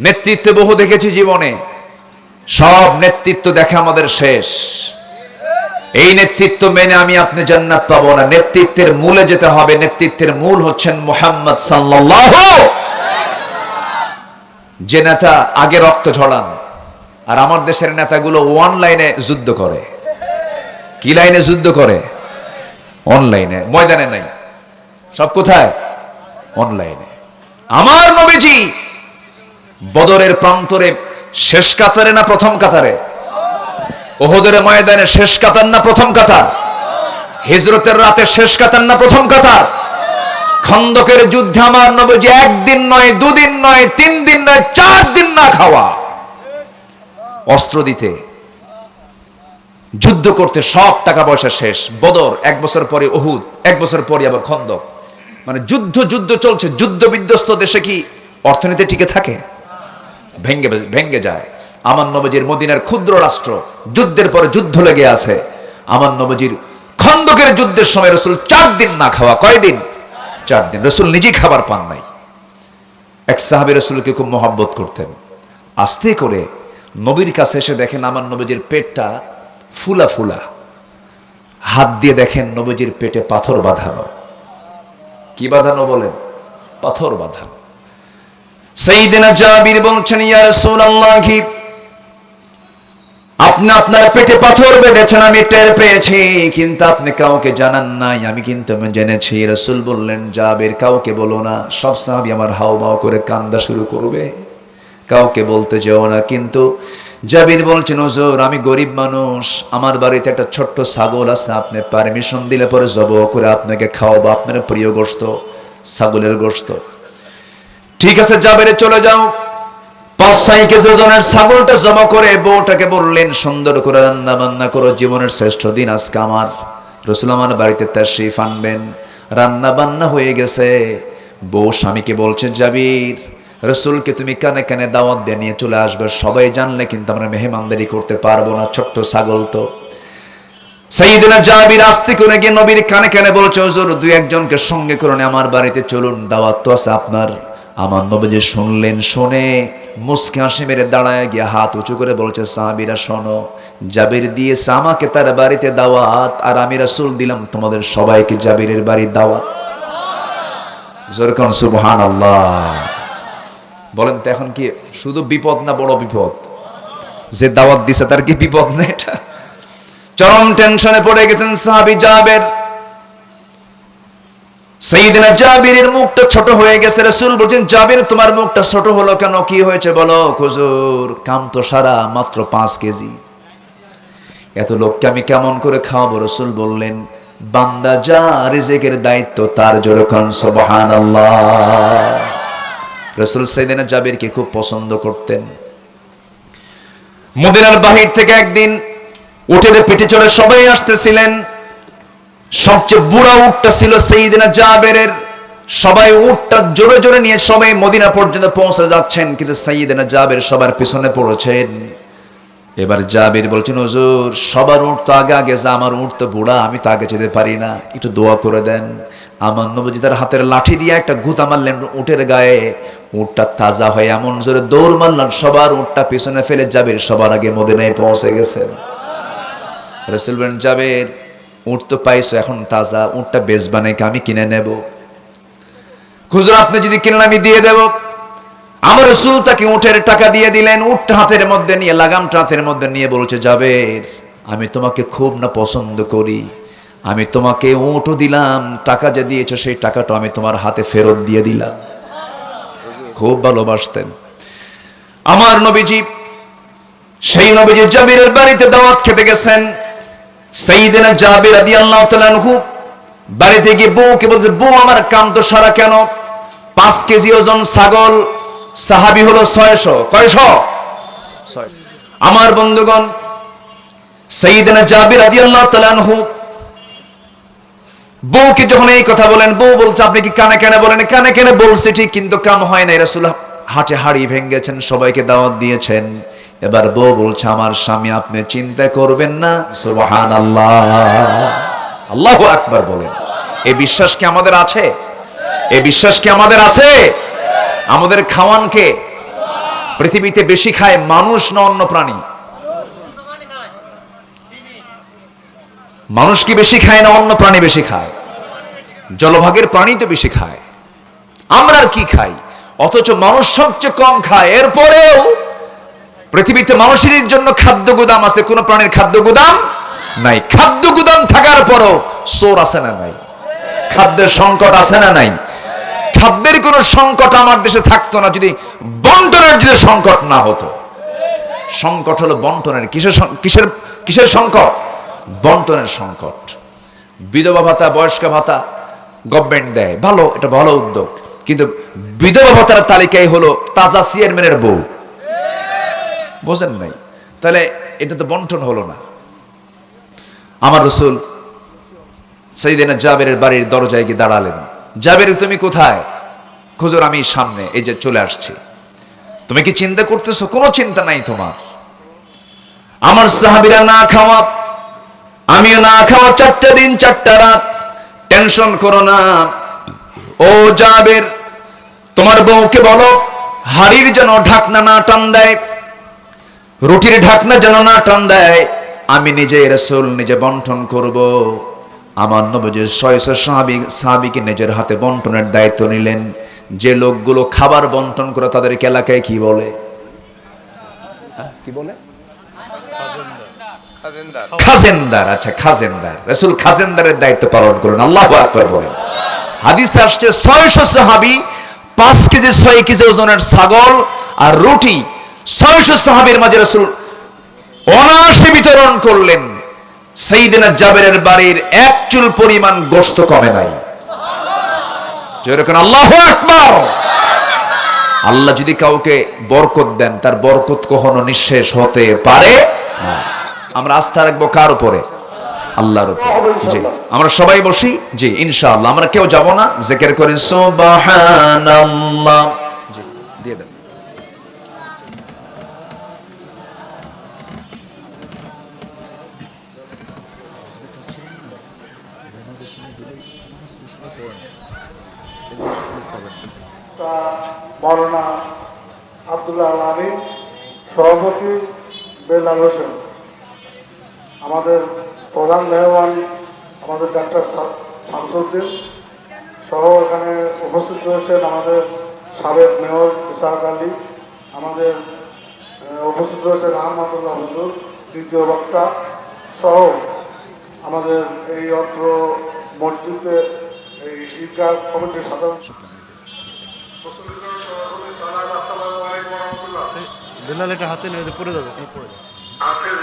নেতৃত্ব বহু দেখেছি জীবনে। সব নেতৃত্ব দেখে আমাদের শেষ। এই নেতৃত্ব মেনে আমি আপনি জান্নাত পাবো না। নেতৃত্বের মূলে যেতে হবে। নেতৃত্বের মূল হচ্ছেন মোহাম্মদ সাল্লাল্লাহু যে নেতা আগে রক্ত ঝড়ান আর আমার দেশের নেতাগুলো অনলাইনে যুদ্ধ করে। কি লাইনে যুদ্ধ করে? অনলাইনে ময়দানে নাই। সব কোথায়? অনলাইনে আমার নবীজি বদরের প্রান্তরে শেষ কাতারে না প্রথম কাতারে? ওহদের ময়দানে শেষ কাতার না প্রথম কাতার? হিজরতের রাতে শেষ কাতার না প্রথম কাতার? খন্দকের যুদ্ধে আমার নবীজি একদিন নয়, দুদিন নয়, তিন দিন নয়, চার দিন না খাওয়া। অস্ত্র দিতে, যুদ্ধ করতে সব টাকা পয়সা শেষ। বদর, এক বছর পরে ওহুদ, এক বছর পরে আবার খন্দক। মানে যুদ্ধ যুদ্ধ চলছে। যুদ্ধ বিধ্বস্ত দেশে কি অর্থনীতি টিকে থাকে? ভেঙ্গে ভেঙ্গে যায়। আমার নবজির মদিনার ক্ষুদ্র রাষ্ট্র যুদ্ধের পরে যুদ্ধ লেগে আছে। আমার নবজির খন্দকের যুদ্ধের সময় রসুল চার দিন না খাওয়া। কয়দিন চার দিন। রসুল নিজেই খাবার পান নাই। এক সাহাবি রসুলকে খুব মহাব্বত করতেন। আস্তে করে নবীর কাছে এসে দেখেন আমার নবীজির পেটটা ফুলা ফুলা। হাত দিয়ে দেখেন নবীজির পেটে পাথর বাঁধানো। কি বাঁধানো বলেন? পাথর বাঁধানো। আপনি আপনার পেটে পাথর বেঁধেছেন, আমি টের পেয়েছি, কিন্তু আপনি কাউকে জানান নাই, আমি কিন্তু জেনেছি। বললেন, জাবির কাউকে বলো না, সব আমার করে কান্দা শুরু করবে। কাউকে বলতে যেও না, কিন্তু জাবির বলছেন আমি গরিব মানুষ, আমার বাড়িতে একটা ছোট্ট ছাগল আছে, আপনি পারমিশন দিলে পরে জব করে আপনাকে খাওয়াবো, আপনার প্রিয় গোস্ত ছাগলের গোস্ত ঠিক আছে, জাবেরে চলে যাও। পাঁচ ছয় কেজি ওজনের ছাগলটা জমা করে বউটাকে বললেন, সুন্দর করে রান্না করো, জীবনের শ্রেষ্ঠ দিন আজকে আমার। রসুল বাড়িতে হয়ে গেছে। বউ স্বামীকে বলছে, জাবির, রসুলকে তুমি কানে কানে দাওয়াত দিয়ে নিয়ে চলে আসবে। সবাই জানলে কিন্তু আমরা মেহমানদারি করতে পারব না, ছোট্ট ছাগল তো। সাইদিনা জাবির আস্তে করে গিয়ে নবীর কানে কানে বলছে দুই একজনকে সঙ্গে করে আমার বাড়িতে চলুন, দাওয়াত তো আছে আপনার। আমার নবীজি শুনলেন, শুনে মুসকে হাসি মেরে দাঁড়ায় গিয়ে হাত উঁচু করে বলছে, সাহাবিরা, শোনো, জাবির দিয়েছে আমাকে তার বাড়িতে দাওয়াত, আর আমি রাসূল দিলাম তোমাদের সবাইকে জাবিরের বাড়ির দাওয়াত। জোরকান সুবহান আল্লাহ বলেন তো, এখন কি শুধু বিপদ না বড় বিপদ? যে দাওয়াত দিছে তার কি বিপদ না এটা? চরম টেনশনে পড়ে গেছেন সাহাবি জাবের। সেইদিনা জাবিরের মুখটা ছোট হয়ে গেছে, রসুল বলছেন, জাবির, তোমার মুখটা ছোট হলো কেন? কি হয়েছে বলো? খুজুর কাম তো সারা, মাত্র পাঁচ কেজি। এত লোককে আমি কেমন করে খাওয়াবো? রসুল বললেন, বান্দা যা রিজেকের দায়িত্ব, তার যেরকম সবহান রসুল সেইদিনা জাবিরকে খুব পছন্দ করতেন। মদিনার বাহির থেকে একদিন উঠে পিঠে চড়ে সবাই আসতেছিলেন। সবচেয়ে বুড়া উটটা ছিল সেইদিনা জাবেরের। সবাই উটটা জোরে জোরে নিয়ে সবাই মদিনা পর্যন্ত পৌঁছে যাচ্ছেন, কিন্তু সাইদিনা জাবের সবার পিছনে পড়েছেন। এবার জাবির বলছেন, হুজুর, সবার উঠ তো আগে আগে যা, আমার উঠ তো বুড়া, আমি তো আগে যেতে পারি না। একটু দোয়া করে দেন। আমার নবজি তার হাতের লাঠি দিয়ে একটা গুতা মারলেন উটের গায়ে। উটটা তাজা হয়ে এমন জোরে দৌড় মারলেন, সবার উঠটা পিছনে ফেলে জাবির সবার আগে মদিনায় পৌঁছে গেছেন। রসুল জাবের উট তো পাইছো, এখন তাজা উটটা বেচবা নাকি আমি কিনে নেব। খুচরো আপনি যদি কিনেন, আমি দিয়ে দেব। আমার রসুল তাকে উঠের টাকা দিয়ে দিলেন উঠটা হাতের মধ্যে নিয়ে, লাগামটা হাতের মধ্যে নিয়ে বলছে যাবে আমি তোমাকে খুব না পছন্দ করি। আমি তোমাকে উঁটও দিলাম, টাকা যে দিয়েছ, সেই টাকাটা আমি তোমার হাতে ফেরত দিয়ে দিলাম। খুব ভালোবাসতেন। আমার নবীজি, সেই নবীজি জাবিরের বাড়িতে দাওয়াত খেতে গেছেন। সেইদিনা জাবির রাদিয়াল্লাহু তাআলা আনহু বাড়িতে গিয়ে বলছে, বউ, আমার কাম সারা কেন? পাঁচ কেজি ওজন ছাগল, সাহাবি হলো ছয়শো। কয়শো? আমার বন্ধুগণ জাবির রাদিয়াল্লাহু তাআলা আনহু বউকে যখন এই কথা বলেন, বউ বলছে, আপনি কি কানে কানে বলেন? কানে কানে বলছে, ঠিক, কিন্তু কাম হয় না হাটে হাড়ি ভেঙ্গেছেন সবাইকে দাওয়াত দিয়েছেন। এবার বউ বলছে, আমার স্বামী, আপনি চিন্তা করবেন না। সুবহান আল্লাহ আল্লাহ আকবার বলেন। এই বিশ্বাস কি আমাদের আছে? এই বিশ্বাস কি আমাদের আছে? আমাদের খাওয়ান কে? পৃথিবীতে বেশি খায় মানুষ না অন্য প্রাণী? মানুষ কি বেশি খায় না অন্য প্রাণী বেশি খায়? জলভাগের প্রাণী তো বেশি খায়। আমরা আর কি খাই? অথচ মানুষ সবচেয়ে কম খায়। এরপরেও পৃথিবীতে মানুষের জন্য খাদ্য গুদাম আছে, কোন প্রাণীর খাদ্য গুদাম নাই। খাদ্য গুদাম থাকার পরও সোর আছে না নাই? খাদ্যের সংকট আছে না নাই? খাদ্যের কোনো সংকট আমার দেশে থাকতো না, যদি বন্টনের যদি সংকট না হতো। সংকট হলো বন্টনের। কিসের কিসের কিসের সংকট? বন্টনের সংকট। বিধবা ভাতা, বয়স্ক ভাতা গভর্নমেন্ট দেয়। ভালো, এটা ভালো উদ্যোগ। কিন্তু বিধবা ভাতার তালিকায় হলো তাজা চেয়ারম্যানের বউ। বোঝেন নাই। তাহলে এটা তো বন্টন হলো না। আমার রসুল সেইদিনা জাবেরের বাড়ির দরজায় গিয়ে দাঁড়ালেন। জাবের, তুমি কোথায়? খুজুর, আমি সামনে, এই যে চলে আসছি। তুমি কি চিন্তা করতেছো? কোনো চিন্তা নাই তোমার। আমার সাহাবিরা না খাওয়া, আমিও না খাওয়া চারটা দিন, চারটা রাত। টেনশন করো না। ও জাবের, তোমার বউকে বলো, হাড়ির যেন ঢাকনা না টান দেয় রুটির ঢাকনা যেন না টান দেয় আমি নিজে রসুল নিজে বন্টন করব। আমার নবজের ছয়শো সাহাবি সাহাবিকে নিজের হাতে বন্টনের দায়িত্ব নিলেন। যে লোকগুলো খাবার বন্টন করে তাদেরকে এলাকায় কি বলে? হ্যাঁ, কি বলে? খাজেনদার। খাজেনদার আচ্ছা খাজেনদার। রসুল খাজেনদারের দায়িত্ব পালন করুন আল্লাহ আকবর বলেন। হাদিস আসছে ছয়শো সাহাবি পাঁচ কেজি ছয় কেজি ওজনের ছাগল আর রুটি ছয়শো মাঝে রসুল বিতরণ করলেন। সেইদিনা জাবেরের বাড়ির এক চুল পরিমাণ গোস্ত কমে নাই। আল্লাহ আকবর। আল্লাহ যদি কাউকে বরকত দেন, তার বরকত কখনো নিঃশেষ হতে পারে আমরা আস্থা রাখব কার উপরে? আল্লাহর উপরে। জি, আমরা সবাই বসি? জি, ইনশাআল্লাহ। আমরা কেউ যাব না? জেকের করি মৌলানা আবদুল্লাহ আলী সভাপতি বেলাল হোসেন। আমাদের প্রধান মেহমান আমাদের ডাক্তার শামসুদ্দিন সহ এখানে উপস্থিত রয়েছেন আমাদের সাবেক মেয়র ইসাহাক আলী, আমাদের উপস্থিত রয়েছেন আহমদুল্লাহ হুজুর, দ্বিতীয় বক্তা সহ আমাদের এই অত্র মসজিদে এই ঈদগাহ কমিটির সাধারণ বেলাল এটা হাতে নিয়ে পড়ে যাবে। পড়ে যাত্রা